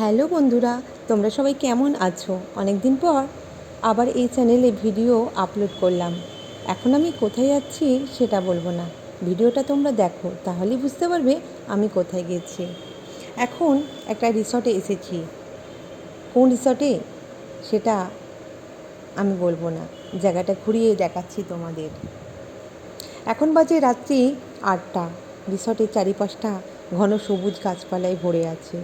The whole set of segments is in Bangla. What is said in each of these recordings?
হ্যালো বন্ধুরা, তোমরা সবাই কেমন আছো? অনেক দিন পর আবার এই চ্যানেলে ভিডিও আপলোড করলাম। এখন আমি কোথায় যাচ্ছি সেটা বলব না। ভিডিওটা তোমরা দেখো তাহলেই বুঝতে পারবে আমি কোথায় গেছি। এখন একটা রিসর্টে এসেছি। কোন রিসর্টে? সেটা আমি বলব না। জায়গাটা ঘুরিয়ে দেখাচ্ছি তোমাদের। এখন বাজে রাত্রি আটটা। রিসর্টের চারিপাশটা ঘন সবুজ গাছপালায় ভরে আছে।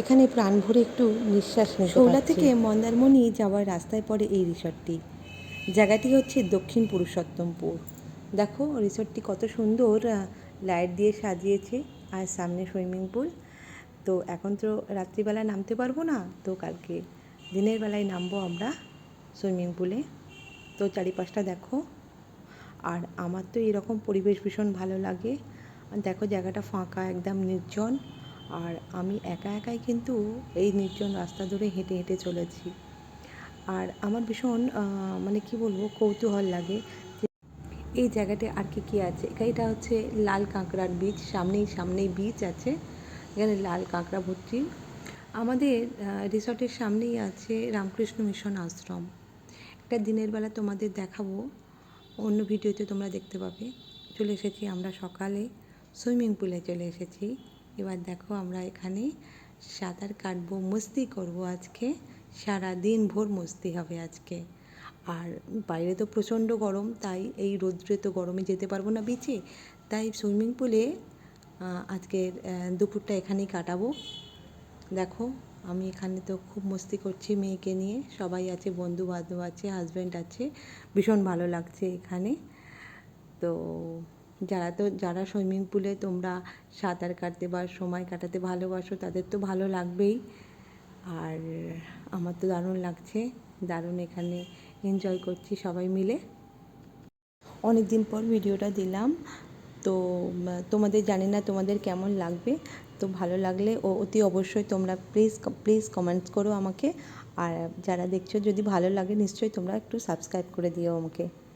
এখানে প্রাণ ভরে একটু নিঃশ্বাস শোলা থেকে মন্দারমণি যাওয়ার রাস্তায় পড়ে এই রিসর্টটি। জায়গাটি হচ্ছে দক্ষিণ পুরুষোত্তমপুর দেখো রিসর্টটি কত সুন্দর লাইট দিয়ে সাজিয়েছে আর সামনে সুইমিং পুল। তো এখন তো রাত্রিবেলা নামতে পারব না তো কালকে দিনের বেলায় নামবো আমরা সুইমিং পুলে। তো চারিপাশটা দেখো আর আমার তো এরকম পরিবেশ ভীষণ ভালো লাগে। দেখো জায়গাটা ফাঁকা একদম নির্জন। আর আমি একা একাই কিন্তু এই নির্জন রাস্তা ধরে হেঁটে হেঁটে চলেছি। আর আমার ভীষণ মানে কি বলব, কৌতূহল লাগে এই জায়গাটা আর কি কী আছে। এটা হচ্ছে লাল কাঁকড়ার বীজ সামনেই সামনেই বীজ আছে। এখানে লাল কাঁকড়া ভর্তি। আমাদের রিসর্টের সামনেই আছে রামকৃষ্ণ মিশন আশ্রম। একটা দিনের বেলা তোমাদের দেখাবো, অন্য ভিডিওতে তোমরা দেখতে পাবে। চলে এসেছি আমরা সকালে, সুইমিং পুলে চলে এসেছি। এবার দেখো আমরা এখানে সাঁতার কাটবো, মস্তি করব আজকে। সারা দিন ভোর মস্তি হবে আজকে। আর বাইরে তো প্রচণ্ড গরম, তাই এই রৌদ্রে তো গরমে যেতে পারব না বিচে। তাই সুইমিং পুলে আজকের দুপুরটা এখানেই কাটাবো। দেখো, আমি এখানে তো খুব মস্তি করছি মেয়েকে নিয়ে। সবাই আছে বন্ধু বান্ধব আছে হাজব্যান্ড আছে। ভীষণ ভালো লাগছে এখানে। তো যারা তো, যারা সুইমিং পুলে তোমরা সাঁতার কাটতে বা সময় কাটাতে ভালোবাসো, তাদের তো ভালো লাগবেই। আর আমার তো দারুণ লাগছে, দারুণ এখানে এনজয় করছি সবাই মিলে। অনেক দিন পর ভিডিওটা দিলাম, তো, তোমাদের জানি না তোমাদের কেমন লাগবে, তো ভালো লাগলে ও, অতি অবশ্যই তোমরা প্লিজ প্লিজ কমেন্টস করো আমাকে। আর যারা দেখছ যদি ভালো লাগে নিশ্চয়ই তোমরা একটু সাবস্ক্রাইব করে দিও আমাকে।